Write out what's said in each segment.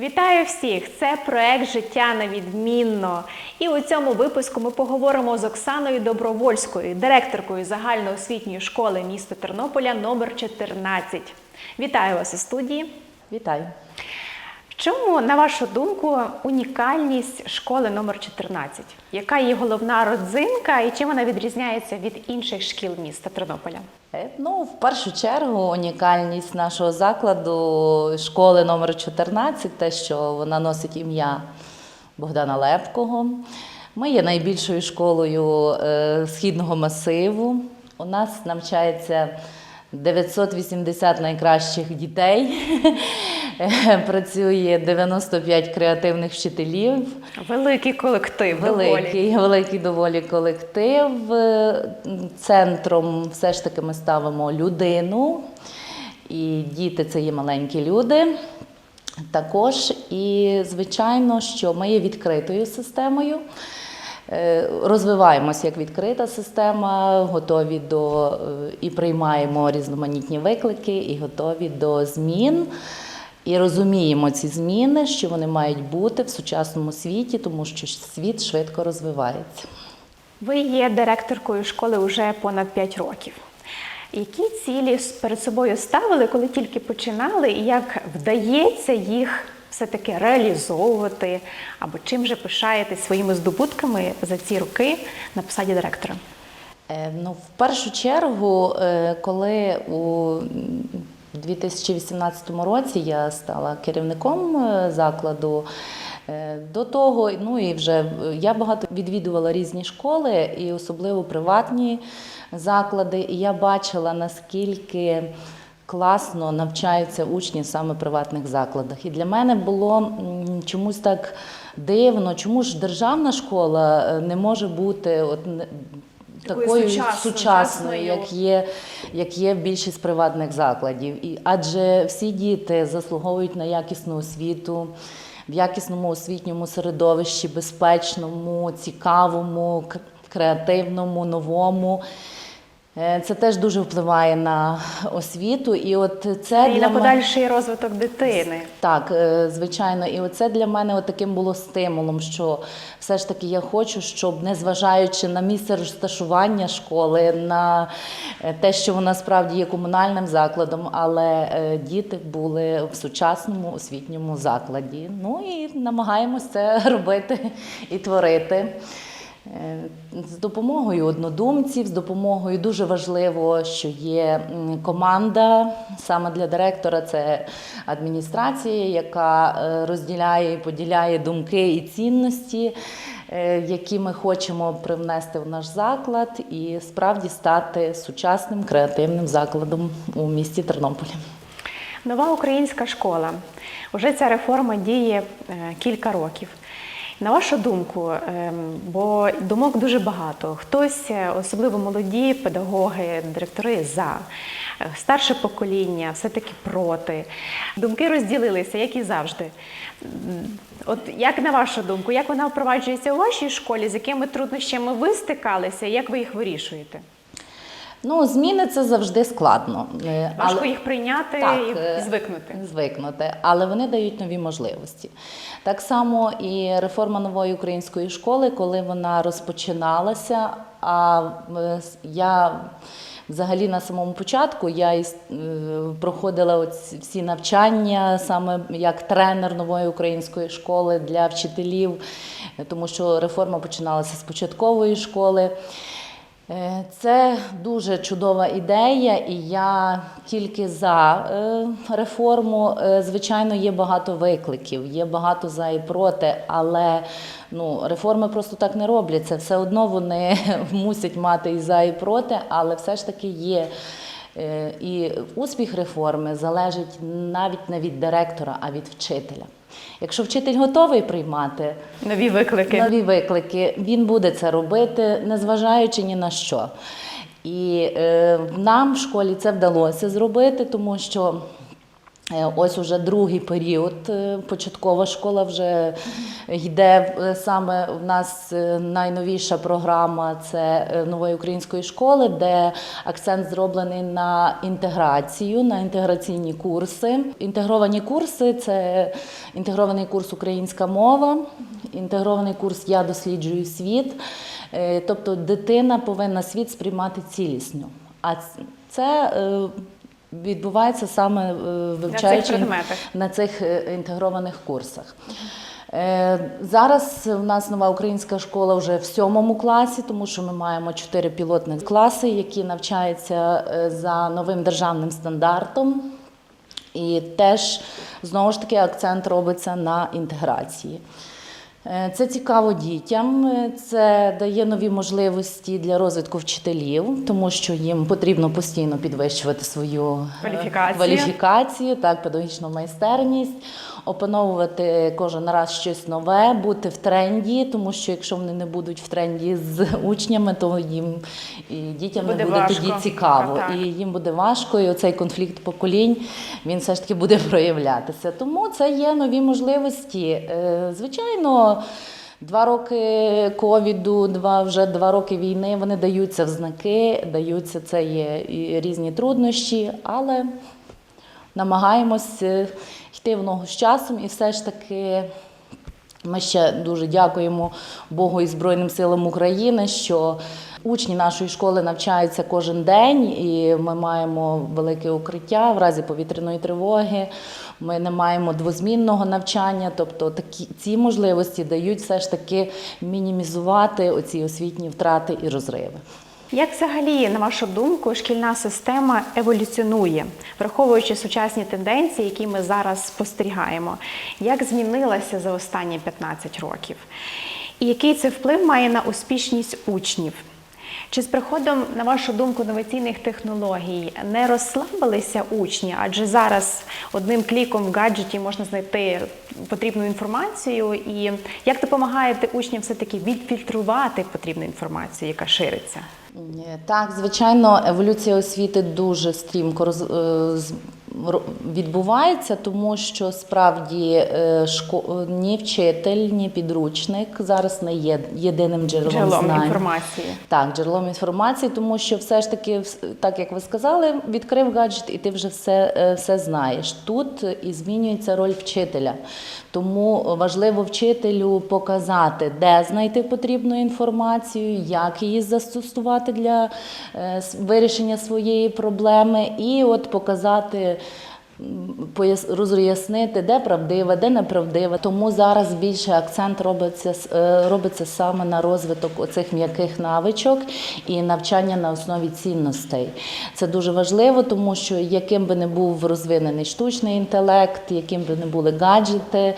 Вітаю всіх! Це проект Життя на відмінно. І у цьому випуску ми поговоримо з Оксаною Добровольською, директоркою загальноосвітньої школи міста Тернополя номер 14. Вітаю вас у студії. Вітаю. Чому, на вашу думку, унікальність школи номер 14? Яка її головна родзинка і чим вона відрізняється від інших шкіл міста Тернополя? Е, Ну, в першу чергу, унікальність нашого закладу школи номер 14, те, що вона носить ім'я Богдана Лепкого. Ми є найбільшою школою е, східного масиву. У нас навчається 980 найкращих дітей. Працює 95 креативних вчителів. Великий колектив. доволі. Великий, великий доволі колектив. Центром все ж таки ми ставимо людину, і діти це є маленькі люди. Також і, звичайно, що ми є відкритою системою. Е, Розвиваємося як відкрита система, готові до е, і приймаємо різноманітні виклики, і готові до змін. І розуміємо ці зміни, що вони мають бути в сучасному світі, тому що світ швидко розвивається. Ви є директоркою школи вже понад 5 років. Які цілі перед собою ставили, коли тільки починали, і як вдається їх все-таки реалізовувати? Або чим же пишаєтесь своїми здобутками за ці роки на посаді директора? Е, Ну, в першу чергу, е, коли у 2018 році я стала керівником е, закладу. До того, ну і вже я багато відвідувала різні школи, і особливо приватні заклади. І я бачила, наскільки класно навчаються учні саме в приватних закладах. І для мене було чомусь так дивно, чому ж державна школа е, не може бути от, Такою сучасною, сучасною, як є, як є більшість приватних закладів. І, адже всі діти заслуговують на якісну освіту, в якісному освітньому середовищі, безпечному, цікавому, креативному, новому. Е, Це теж дуже впливає на освіту. І от це і для на мене- подальший розвиток дитини. так, е, звичайно, і оце для мене от таким було стимулом, що все ж таки я хочу, щоб незважаючи на місце розташування школи, на е, те, що вона справді є комунальним закладом, але діти були в сучасному освітньому закладі. Ну і намагаємось це робити і творити. Е, З допомогою однодумців, з допомогою дуже важливо, що є команда саме для директора. Це адміністрація, яка е, розділяє і поділяє думки і цінності, е, які ми хочемо привнести в наш заклад, і справді стати сучасним креативним закладом у місті Тернополі. Нова українська школа. Уже ця реформа діє кілька років. На вашу думку, ем, бо думок дуже багато. Хтось, е, особливо молоді педагоги, директори за, е, старше покоління, все-таки проти. Думки розділилися, як і завжди. От як на вашу думку, як вона впроваджується у вашій школі, з якими труднощами ви стикалися, як ви їх вирішуєте? Ну, зміни це завжди складно. Е, Важко але- їх прийняти Так, і е, звикнути. Звикнути, але вони дають нові можливості. Так само і реформа нової української школи, коли вона розпочиналася. А е, я взагалі на самому початку я проходила всі навчання саме як тренер нової української школи для вчителів, тому що реформа починалася з початкової школи. Е, Це дуже чудова ідея, і я тільки за е, реформу. Е, Звичайно, є багато викликів, є багато за і проти, але ну, реформи просто так не робляться. Все одно вони мусять мати і за, і проти, але все ж таки є. Е, І успіх реформи залежить навіть не від директора, а від вчителя. Якщо вчитель готовий приймати Нові виклики. нові виклики. Він буде це робити, незважаючи ні на що. І е, нам в школі це вдалося зробити, тому що Ось уже другий період. е, Початкова школа вже йде е, саме в нас е, найновіша програма це е, нової української школи, де акцент зроблений на інтеграцію, на інтеграційні курси. Інтегровані курси це інтегрований курс Українська мова, інтегрований курс Я досліджую світ. Е, Тобто дитина повинна світ сприймати цілісно. А це е, відбувається саме е, вивчаючи на цих е, інтегрованих курсах. Е, Зараз у нас нова українська школа вже в сьомому класі, тому що ми маємо чотири пілотних класи, які навчаються за новим державним стандартом. І теж знову ж таки акцент робиться на інтеграції. Е, Це цікаво дітям, е, це дає нові можливості для розвитку вчителів, тому що їм потрібно постійно підвищувати свою е, Кваліфікацію. кваліфікацію, так, педагогічну майстерність, опановувати кожен раз щось нове, бути в тренді, тому що якщо вони не будуть в тренді з учнями, то їм і дітям Буде не буде важко. тоді цікаво. Так. І їм буде важко, і оцей конфлікт поколінь він все ж таки буде проявлятися. Тому це є нові можливості. Е, Два роки ковіду, два вже два роки війни. Вони даються в знаки, даються це є і різні труднощі, але намагаємось йти в ногу з часом і все ж таки. Ми ще дуже дякуємо Богу і Збройним силам України, що учні нашої школи навчаються кожен день, і ми маємо велике укриття в разі повітряної тривоги. Ми не маємо двозмінного навчання, тобто такі ці можливості дають все ж таки мінімізувати оці освітні втрати і розриви. Як взагалі, на вашу думку, шкільна система еволюціонує, враховуючи сучасні тенденції, які ми зараз спостерігаємо? Як змінилася за останні 15 років? І який це вплив має на успішність учнів? Чи з приходом, на вашу думку, новаційних технологій не розслабилися учні? Адже зараз одним кліком в гаджеті можна знайти потрібну інформацію, і як допомагаєте учням все-таки відфільтрувати потрібну інформацію, яка шириться? Так, звичайно, еволюція освіти дуже стрімко роз, е, відбувається, тому що справді е, шко, ні вчитель, ні підручник зараз не є єдиним джерелом, Джерелом знань. інформації. Так, джерелом інформації, тому що все ж таки, так як ви сказали, відкрив гаджет, і ти вже все, е, все знаєш. Тут і змінюється роль вчителя. Тому важливо вчителю показати, де знайти потрібну інформацію, як її застосувати для е, вирішення своєї проблеми, і от показати. Роз'яснити, де правдиве, де неправдиве. Тому зараз більше акцент робиться е, робиться саме на розвиток оцих м'яких навичок і навчання на основі цінностей. Це дуже важливо, тому що яким би не був розвинений штучний інтелект, яким би не були гаджети,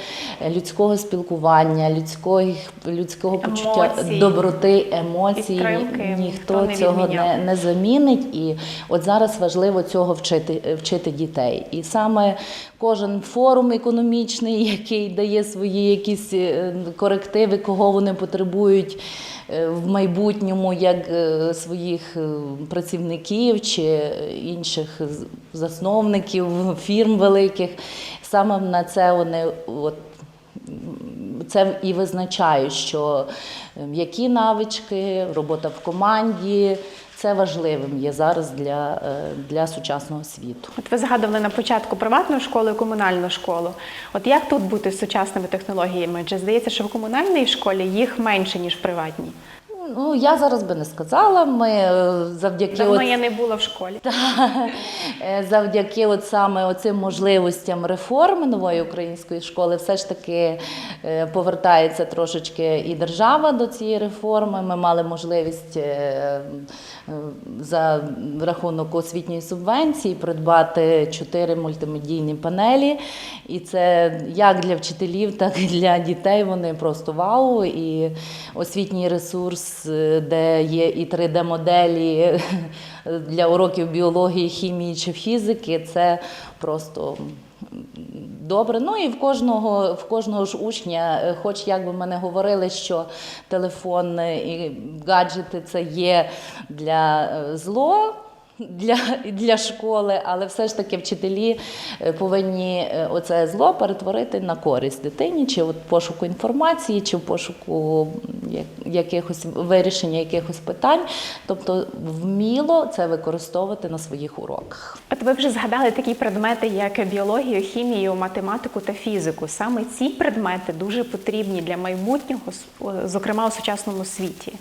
людського спілкування, людського, людського почуття Емоцій. доброти, емоцій, Підтримки ніхто ніхто не цього не, не замінить. І от зараз важливо цього вчити, вчити дітей. І саме кожен форум економічний, який дає свої якісь е, корективи, кого вони потребують е, в майбутньому, як е, своїх працівників чи інших засновників фірм великих. Саме на це вони от це і визначає, що м'які навички, робота в команді це важливим є зараз для, е, для сучасного світу. От ви згадували на початку приватну школу і комунальну школу. От як тут бути з сучасними технологіями? Чи здається, що в комунальній школі їх менше, ніж в приватній? Ну я зараз би не сказала. Ми е, завдяки Давно от- я не була в школі. Е, завдяки от саме оцим можливостям реформи нової української школи, все ж таки е, повертається трошечки і держава до цієї реформи. Ми мали можливість за рахунок освітньої субвенції придбати чотири мультимедійні панелі. І це як для вчителів, так і для дітей. Вони просто вау. І освітній ресурс, де є і 3D-моделі для уроків біології, хімії чи фізики, це просто добре. Ну і в кожного, в кожного ж учня, е, хоч як би ми не говорили, що телефон і гаджети це є для е, зло. Для, для школи, але все ж таки вчителі е, повинні е, оце зло перетворити на користь дитині, чи от пошуку інформації, чи в пошуку якихось вирішення якихось питань, тобто вміло це використовувати на своїх уроках. От ви вже згадали такі предмети, як біологію, хімію, математику та фізику. Саме ці предмети дуже потрібні для майбутнього, зокрема у сучасному світі.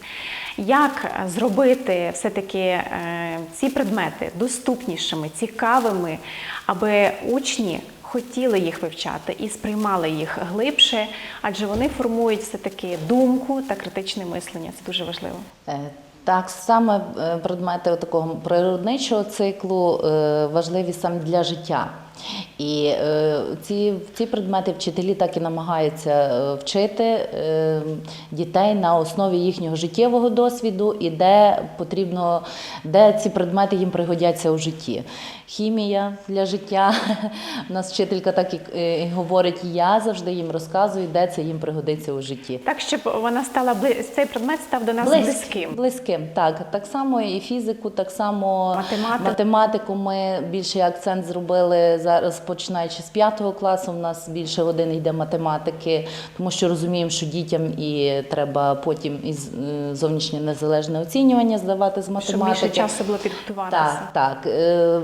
Як зробити все-таки е, ці предмети доступнішими, цікавими, аби учні хотіли їх вивчати і сприймали їх глибше, адже вони формують все-таки думку та критичне мислення. Це дуже важливо. Е, Так, саме е, предмети такого природничого циклу важливі саме для життя. І е, ці, ці предмети вчителі так і намагаються е, вчити е, дітей на основі їхнього життєвого досвіду і де потрібно, де ці предмети їм пригодяться у житті. Хімія для життя. У нас вчителька так і, е, і говорить, я завжди їм розказую, де це їм пригодиться у житті. Так, щоб вона стала бли... цей предмет став до нас близьким. Близьким, так. Так само і фізику, так само Математику. математику. Ми більший акцент зробили зараз, починаючи з п'ятого класу. У нас більше годин йде математики, тому що розуміємо, що дітям і треба потім із е, зовнішнє незалежне оцінювання здавати з Щоб математики. більше часу було підготуватися. Так, так. Е,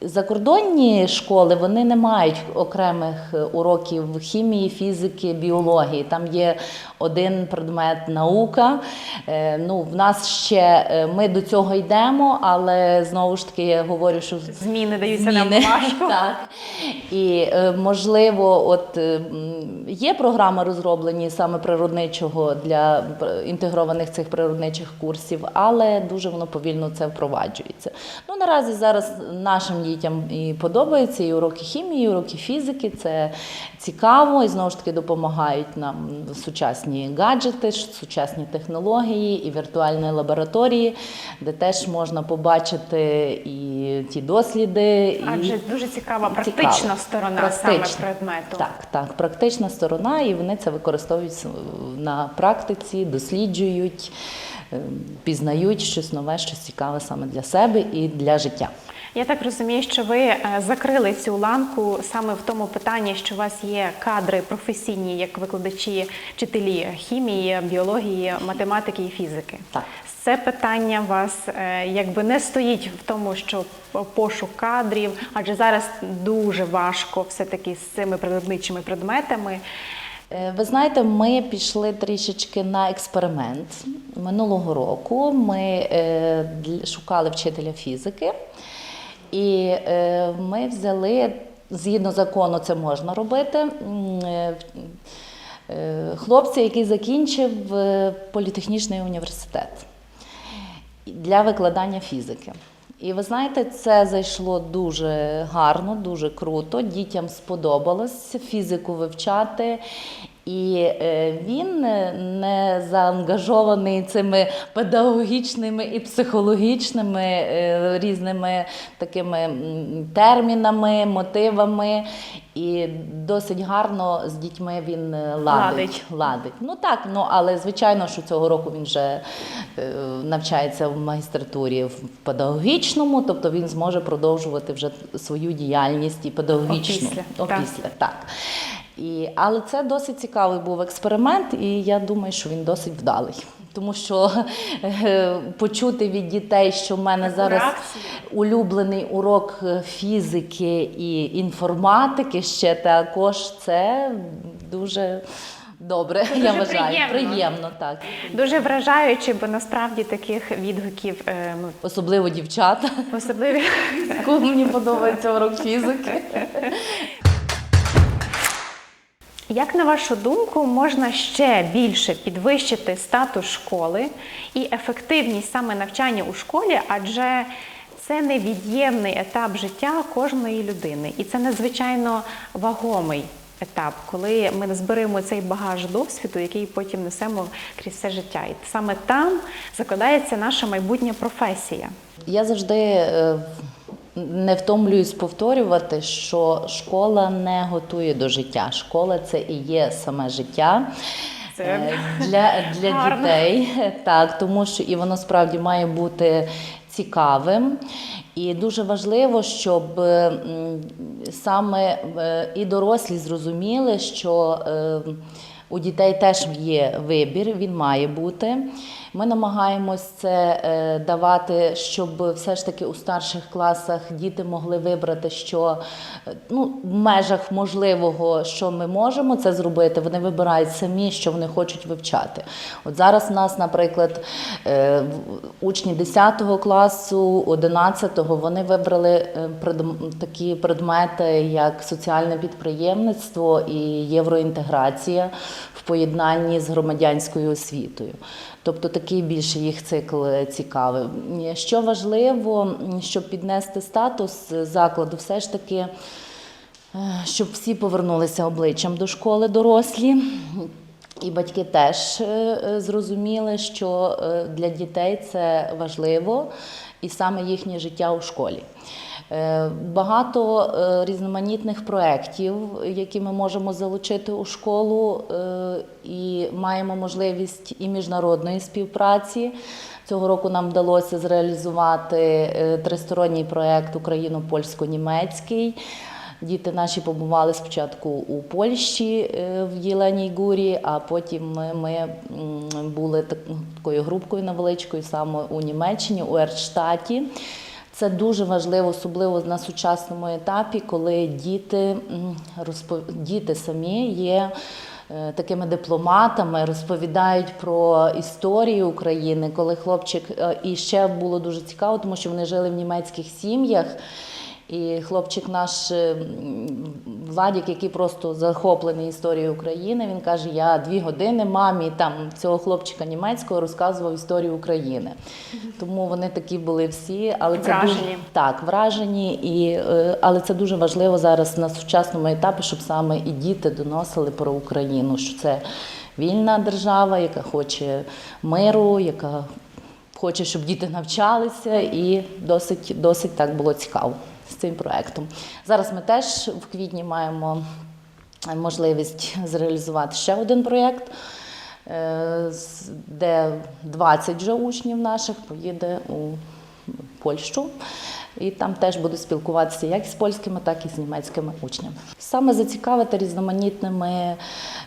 Закордонні школи вони не мають окремих е, уроків хімії, фізики, біології. Там є один предмет наука. Е, Ну, в нас ще е, ми до цього йдемо, але знову ж таки я говорю, що Зміни даються нам важко. так. І е, можливо, от є програми розроблені саме природничого для інтегрованих цих природничих курсів, але дуже воно повільно це впроваджується. Ну наразі зараз нашим дітям і подобається і уроки хімії, і уроки фізики. Це цікаво і знову ж таки допомагають нам сучасні гаджети, сучасні технології і віртуальні лабораторії, де теж можна побачити і ті досліди, і Адже дуже цікава практична Цікаво. сторона Практична. саме предмету. Так, так, практична сторона, і вони це використовують на практиці, досліджують, е, пізнають щось нове, щось цікаве саме для себе і для життя. Я так розумію, що ви е, закрили цю ланку саме в тому питанні, що у вас є кадри професійні, як викладачі, вчителі хімії, біології, математики і фізики. Так. Це питання вас е, якби не стоїть в тому, що пошук кадрів, адже зараз дуже важко все-таки з цими природничими предметами. Е, Ви знаєте, ми пішли трішечки на експеримент минулого року. Ми шукали вчителя фізики, і е, ми взяли згідно закону, це можна робити. е, е, Хлопця, який закінчив політехнічний університет для викладання фізики. І ви знаєте, це зайшло дуже гарно, дуже круто. Дітям сподобалось фізику вивчати. І е, він е, не заангажований цими педагогічними і психологічними е, різними такими термінами, мотивами. І досить гарно з дітьми він ладить. Ладить. ладить. Ну так, ну але звичайно, що цього року він вже навчається в магістратурі в педагогічному, тобто він зможе продовжувати вже свою діяльність і педагогічну Опісля, Опісля, так. І, але це досить цікавий був експеримент, і я думаю, що він досить вдалий. Тому що е, почути від дітей, що в мене зараз улюблений урок е, фізики і інформатики ще також це дуже добре. я вважаю. приємно. приємно так. Дуже вражаюче, бо насправді таких відгуків е, ну, Особливо дівчата, особливі. мені подобається урок фізики. Як на вашу думку, можна ще більше підвищити статус школи і ефективність саме навчання у школі, адже це невід'ємний етап життя кожної людини, і це надзвичайно вагомий етап, коли ми зберемо цей багаж досвіду, який потім несемо крізь все життя. І саме там закладається наша майбутня професія. Я завжди е, не втомлююсь повторювати, що школа не готує до життя. Школа це і є саме життя. Е, Для, для гарно. дітей, так, тому що і воно справді має бути цікавим. І дуже важливо, щоб саме е, і дорослі зрозуміли, що е, у дітей теж є вибір, він має бути. Ми намагаємось це е, давати, щоб все ж таки у старших класах діти могли вибрати, що е, ну, в межах можливого, що ми можемо це зробити. Вони вибирають самі, що вони хочуть вивчати. От зараз у нас, наприклад, е, учні 10 класу, 11-го, вони вибрали такі предмети, як соціальне підприємництво і євроінтеграція в поєднанні з громадянською освітою. Тобто такий більше їх цикл е, цікавий. Що важливо, щоб піднести статус закладу, все ж таки, е, щоб всі повернулися обличчям до школи дорослі. І батьки теж е, зрозуміли, що для дітей це важливо, і саме їхнє життя у школі. Е, Багато е, різноманітних проєктів, які ми можемо залучити у школу, е, і маємо можливість і міжнародної співпраці. Цього року нам вдалося зреалізувати тристоронній проєкт Україно-польсько-німецький. Діти наші побували спочатку у Польщі в Єленій Гурі, а потім ми, ми були такою групкою невеличкою саме у Німеччині, у Ерштаті. Це дуже важливо, особливо на сучасному етапі, коли діти, діти самі є е, такими дипломатами, розповідають про історію України, коли хлопчик е, і ще було дуже цікаво, тому що вони жили в німецьких сім'ях. І хлопчик наш е, Владік, який просто захоплений історією України, він каже: Я дві години мамі там цього хлопчика німецького розказував історію України. Тому вони такі були всі, але це дуже Вражені. так, вражені, і, е, але це дуже важливо зараз на сучасному етапі, щоб саме і діти доносили про Україну, що це вільна держава, яка хоче миру, яка хоче, щоб діти навчалися, і досить, досить так було цікаво цим проектом. Зараз ми теж в квітні маємо можливість зреалізувати ще один проєкт. е, Де 20 вже учнів наших поїде у Польщу, і там теж будуть спілкуватися як з польськими, так і з німецькими учнями. Саме зацікавити різноманітними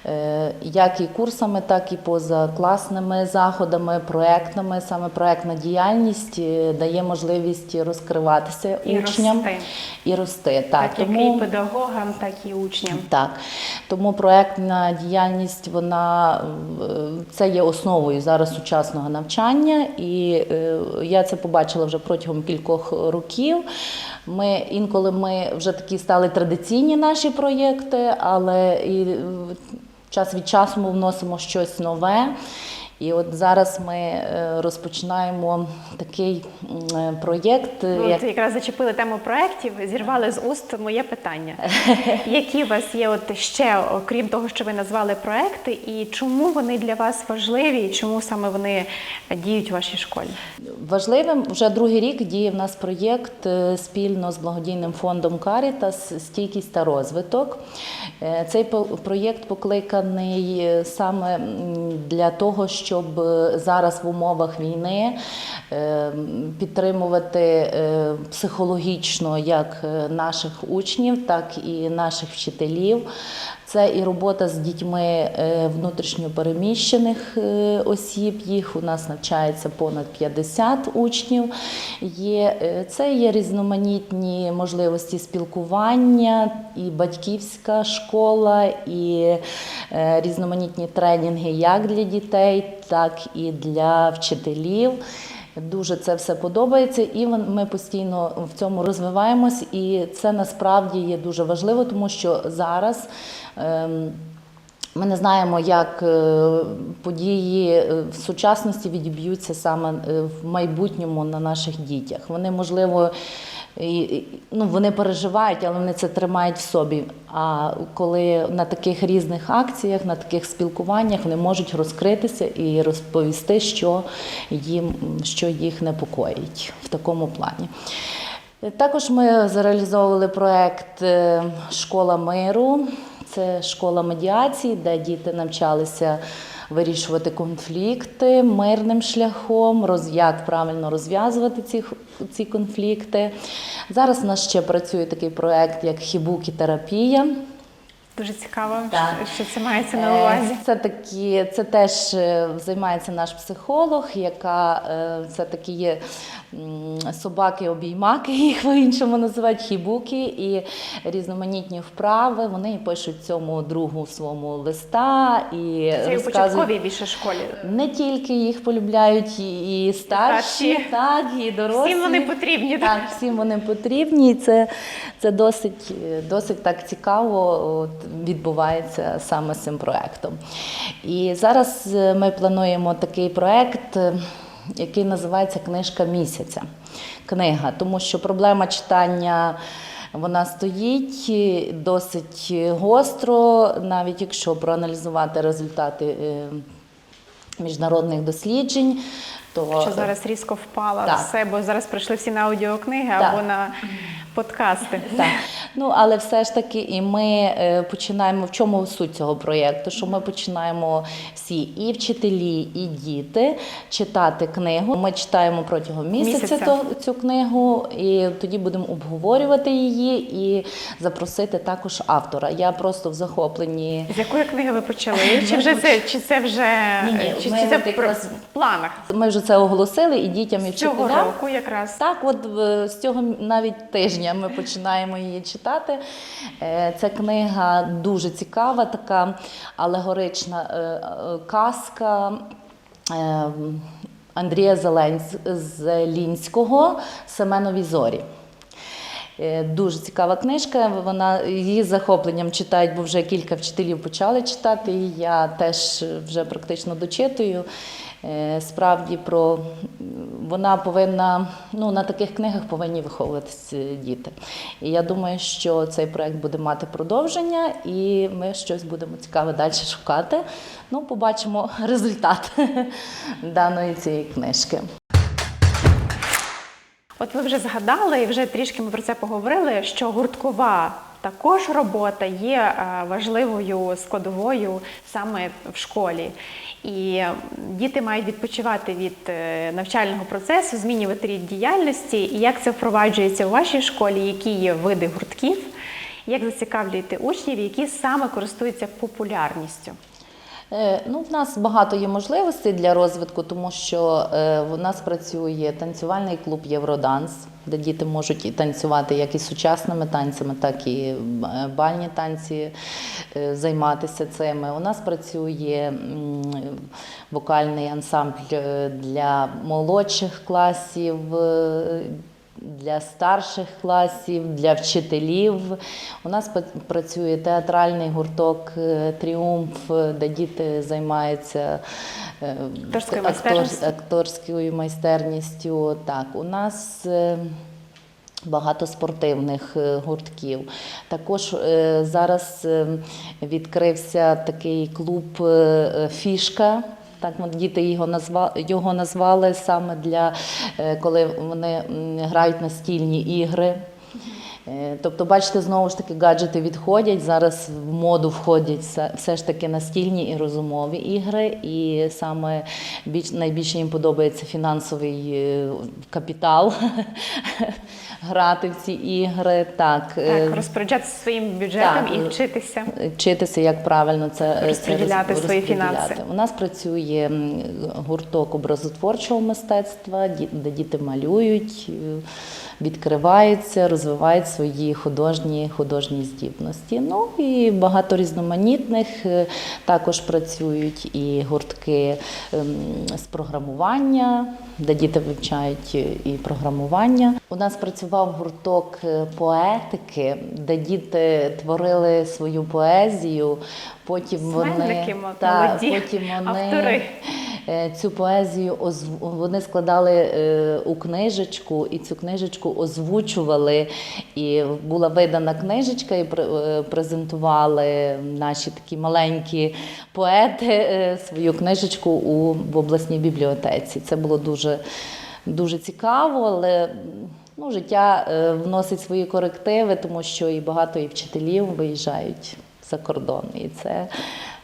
е, як і курсами, так і позакласними заходами, проектами. Саме проектна діяльність е, дає можливість розкриватися І учням рости. і рости. Так, Так, як і педагогам, так і учням. Так, тому проектна діяльність вона е, це є основою зараз сучасного навчання, і я це побачила вже протягом кількох років. Ми інколи ми вже такі стали традиційні наші проєкти, але і час від часу ми вносимо щось нове. І от зараз ми е, розпочинаємо такий е, проєкт, Ну, як якраз зачепили тему проєктів, зірвали з уст моє питання. Які у вас є от ще, окрім того, що ви назвали проекти, і чому вони для вас важливі, і чому саме вони діють у вашій школі? Важливим вже другий рік діє в нас проєкт е, спільно з благодійним фондом Карітас Стійкість та розвиток. Цей проєкт покликаний саме для того, щоб е, зараз в умовах війни е, підтримувати е, психологічно як наших учнів, так і наших вчителів. Це і робота з дітьми е, внутрішньопереміщених е, осіб. Їх у нас навчається понад 50 учнів. Є, е, це є різноманітні можливості спілкування, і батьківська школа, і різноманітні тренінги як для дітей, так і для вчителів. Дуже це все подобається, і ми постійно в цьому розвиваємось, і це насправді є дуже важливо, тому що зараз. ем, ми не знаємо, як е, події е, в сучасності відіб'ються саме е, в майбутньому на наших дітях. Вони, можливо, і- ну, вони переживають, але вони це тримають в собі. А коли на таких різних акціях, на таких спілкуваннях вони можуть розкритися і розповісти, що їм що їх непокоїть в такому плані. Також ми зареалізовували проект е, Школа миру. Це школа медіації, де діти навчалися вирішувати конфлікти мирним шляхом, роз, як правильно розв'язувати ці, ці конфлікти. Зараз у нас ще працює такий проект, як хібукі-терапія. Дуже цікаво, Так. що це мається на увазі. Е, Це такі, це теж е, займається наш психолог, яка е, це такі є собаки-обіймаки, їх по-іншому називають хібуки, і різноманітні вправи. Вони пишуть цьому другу своєму листа і Це у початковій більше школі. Не тільки їх полюбляють і і старші, Старші. так, і дорослі. Всім вони потрібні. Так, всім вони потрібні. І це, це досить, досить так цікаво от, відбувається саме з цим проєктом. І зараз е, ми плануємо такий проєкт, е, який називається Книжка місяця. Книга, тому що проблема читання. Вона стоїть е, досить гостро, навіть якщо проаналізувати результати міжнародних досліджень, то Що зараз різко впала Так. все, бо зараз прийшли всі на аудіокниги Так. або на подкасти. Так. Ну, але все ж таки, і ми е, починаємо в чому суть цього проєкту? Що ми починаємо всі, і вчителі, і діти читати книгу. Ми читаємо протягом місяця, Місяця. то- цю книгу, і тоді будемо обговорювати її і запросити також автора. Я просто в захопленні. З якої книги ви почали? Чи вже це, чи це вже Ні-ні, чи, ми чи це от в якраз- планах? Ми вже це оголосили і дітям, і З цього року якраз. Так, от е, з цього навіть тижня ми починаємо її читати. Е, Ця книга дуже цікава, така алегорична е, е, казка. Андрія Зеленсь- Зелінського Семенові зорі. Дуже цікава книжка. Вона її захопленням читають, бо вже кілька вчителів почали читати. І я теж вже практично дочитую. Е, Справді про вона повинна ну на таких книгах повинні виховуватися діти. І я думаю, що цей проект буде мати продовження, і ми щось будемо цікаве далі шукати. Ну, побачимо результат даної цієї книжки. От ви вже згадали і вже трішки ми про це поговорили, що гурткова також робота є е, важливою складовою саме в школі. І діти мають відпочивати від е, навчального процесу, змінювати рід діяльності. І як це впроваджується у вашій школі, які є види гуртків, як зацікавлюєте учнів, які саме користуються популярністю? Е, Ну, в нас багато є можливостей для розвитку, тому що е, в нас працює танцювальний клуб Євроданс, де діти можуть і танцювати як і сучасними танцями, так і е, бальні танці, займатися цими. У нас працює вокальний ансамбль для молодших класів. Для старших класів, для вчителів. У нас працює театральний гурток е, Тріумф, е, де діти займаються е, Акторською актор- майстерністю. акторською майстерністю. Так, у нас Багато спортивних гуртків. Також зараз відкрився такий клуб Фішка. Так, діти його назва, його назвали саме для е, коли вони грають настільні ігри. Е, Тобто, бачите, знову ж таки гаджети відходять. Зараз в моду входять все, ж таки настільні і розумові ігри. І саме більш найбільше їм подобається фінансовий е, капітал грати в ці ігри. Так, е, Так, розпоряджатися своїм бюджетом так, і е, вчитися. Вчитися, як правильно це е, Розподіляти свої фінанси. У нас працює гурток образотворчого мистецтва, де діти малюють, е, відкриваються, розвивають свої художні, художні здібності. Ну і багато різноманітних е, також працюють і гуртки ем, з програмування, де діти вивчають е, і програмування. У нас працював гурток е, поетики, де діти творили свою поезію. Потім вони, та, потім вони автори. Е, цю поезію вони складали е, у книжечку, і цю книжечку озвучували. І була видана книжечка, і е, презентували наші такі маленькі поети свою книжечку у в обласній бібліотеці. Це було дуже, дуже цікаво, але. Ну, життя вносить свої корективи, тому що і багато і вчителів виїжджають за кордон. І це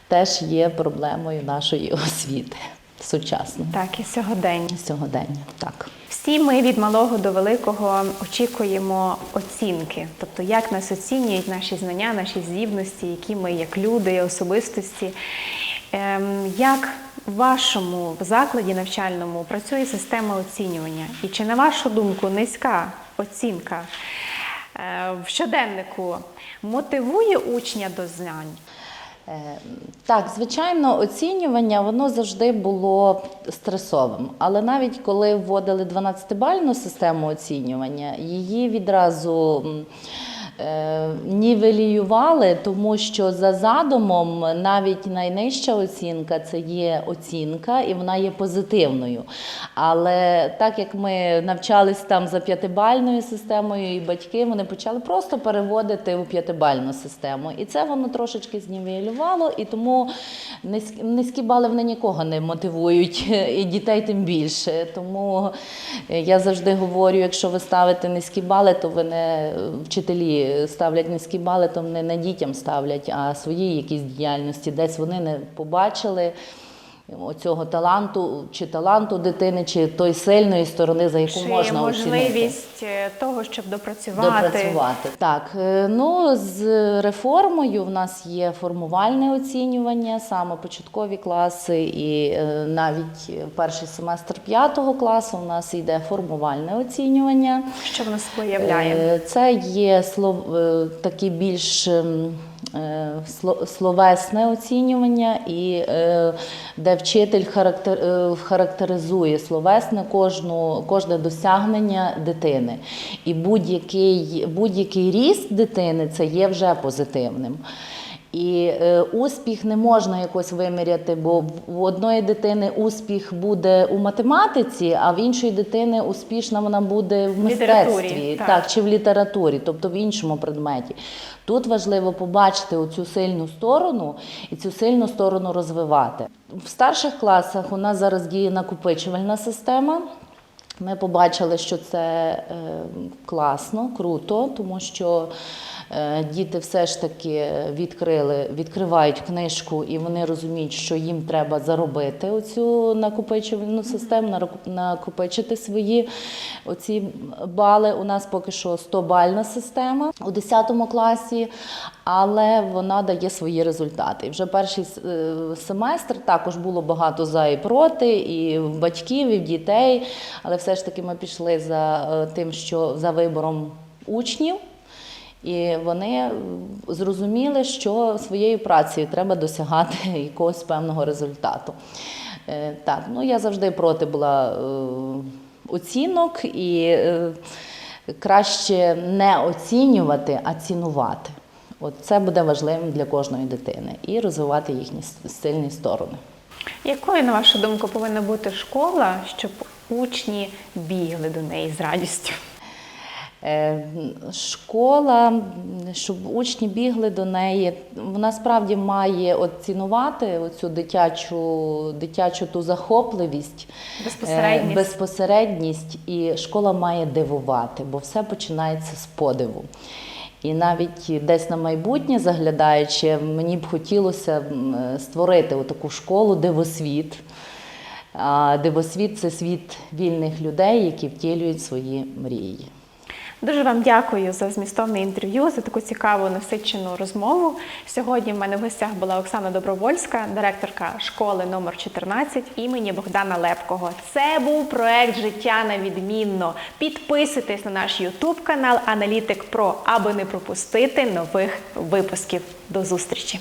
теж є проблемою нашої освіти сучасної Так, і сьогодення. сьогодення. Так. Всі ми від малого до великого очікуємо оцінки, тобто як нас оцінюють наші знання, наші здібності, які ми як люди, особистості. Ем, як в вашому закладі навчальному працює система оцінювання? І чи, на вашу думку, низька оцінка е, в щоденнику мотивує учня до знань? Е, Так, звичайно, оцінювання воно завжди було стресовим. Але навіть коли вводили 12-бальну систему оцінювання, її відразу нівеліювали, тому що за задумом навіть найнижча оцінка це є оцінка, і вона є позитивною. Але так як ми навчались там за п'ятибальною системою, і батьки вони почали просто переводити у п'ятибальну систему. І це воно трошечки знівелювало, і тому низькі, бали вони нікого не мотивують, і дітей тим більше. Тому е, я завжди говорю, якщо ви ставите низькі бали, то ви не вчителі ставлять низькі бали, то не не дітям ставлять, а своїй якісь діяльності. Десь вони не побачили. Оцього таланту, чи таланту дитини, чи той сильної сторони, за яку Чи можна оцінити. можливість е, того, щоб допрацювати? Допрацювати. Так, е, ну з реформою в нас є формувальне оцінювання, саме початкові класи, і е, навіть перший семестр п'ятого класу у нас йде формувальне оцінювання. Що воно собою являє? Е, Це є слов, такі більш ем, словесне оцінювання, і е, де вчитель е, характеризує словесне кожну, кожне досягнення дитини. І будь-який, будь-який ріст дитини це є вже позитивним. І е, успіх не можна якось виміряти, бо в одної дитини успіх буде у математиці, а в іншої дитини успішна вона буде в мистецтві, так. так, чи в літературі, тобто в іншому предметі. Тут важливо побачити оцю сильну сторону і цю сильну сторону розвивати. В старших класах у нас зараз діє накопичувальна система. Ми побачили, що це е, класно, круто, тому що діти все ж таки відкрили, відкривають книжку і вони розуміють, що їм треба заробити оцю накопичувальну систему, накопичити свої оці бали. У нас поки що 100-бальна система у 10 класі, але вона дає свої результати. І вже перший е, семестр також було багато за і проти, і в батьків, і в дітей. Але все ж таки ми пішли за е, тим, що за вибором учнів. І вони зрозуміли, що своєю працею треба досягати якогось певного результату. Е, Так, ну я завжди проти була е, оцінок і е, краще не оцінювати, а цінувати. От це буде важливим для кожної дитини і розвивати їхні сильні сторони. Якою, на вашу думку, повинна бути школа, щоб учні бігли до неї з радістю? Е, Школа, щоб учні бігли до неї, вона справді має от цінувати оцю дитячу, дитячу ту захопливість, Безпосередність. е, безпосередність, і школа має дивувати, бо все починається з подиву. І навіть десь на майбутнє заглядаючи, мені б хотілося створити таку школу дивосвіт. А дивосвіт це світ вільних людей, які втілюють свої мрії. Дуже вам дякую за змістовне інтерв'ю, за таку цікаву насичену розмову. Сьогодні в мене в гостях була Оксана Добровольська, директорка школи номер 14 імені Богдана Лепкого. Це був проект Життя на відмінно. Підписуйтесь на наш Ютуб канал Аналітик Про, аби не пропустити нових випусків. До зустрічі!